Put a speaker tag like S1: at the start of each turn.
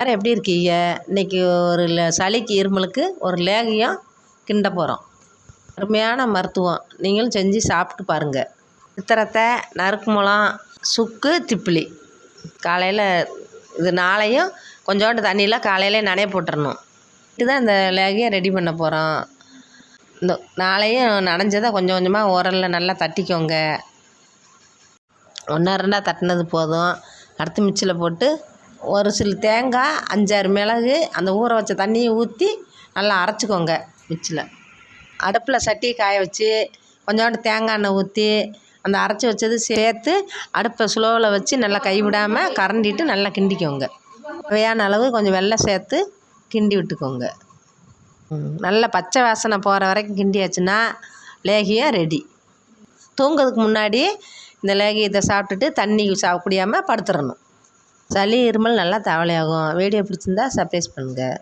S1: வேறு எப்படி இருக்கீங்க? இன்றைக்கி ஒரு ல சளிக்கு இருமலுக்கு ஒரு லேகியம் கிண்ட போகிறோம் அருமையான மருத்துவம். நீங்களும் செஞ்சு சாப்பிட்டு பாருங்கள் சித்திரத்தை நறுக்கு முளம் சுக்கு திப்பிலி. காலையில் இது நாளையும் கொஞ்சோண்டு தண்ணியில் காலையிலே நனைய போட்டுறணும். இதுதான் இந்த லேகியம் ரெடி பண்ண போகிறோம் இந்த நாளையும் நனைஞ்சதை கொஞ்சம் கொஞ்சமாக உரலில் நல்லா தட்டிக்கோங்க. ஒன்றா ரெண்டாக தட்டினது போதும். அடுத்து மிச்சில் போட்டு ஒரு சில தேங்காய் அஞ்சாறு மிளகு அந்த ஊற வச்ச தண்ணியை ஊற்றி நல்லா அரைச்சிக்கோங்க மிக்சியில் அடுப்பில் சட்டியை காய வச்சு கொஞ்சோண்டு தேங்காய் எண்ணெய் ஊற்றி அந்த அரைச்சி வச்சது சேர்த்து அடுப்பை ஸ்லோவில் வச்சு நல்லா கைவிடாமல் கரண்டிட்டு நல்லா கிண்டிக்கோங்க. தேவையான அளவு கொஞ்சம் வெள்ளை சேர்த்து கிண்டி விட்டுக்கோங்க. நல்லா பச்சை வாசனை போகிற வரைக்கும் கிண்டியாச்சுன்னா லேகியம் ரெடி. தூங்குறதுக்கு முன்னாடி இந்த லேகியத்தை சாப்பிட்டுட்டு தண்ணி சா குடியாமல் படுத்துடணும் சளி இருமல் நல்லா தவலையாகும். வீடியோ பிடிச்சிருந்தா சப்ரைஸ் பண்ணுங்கள்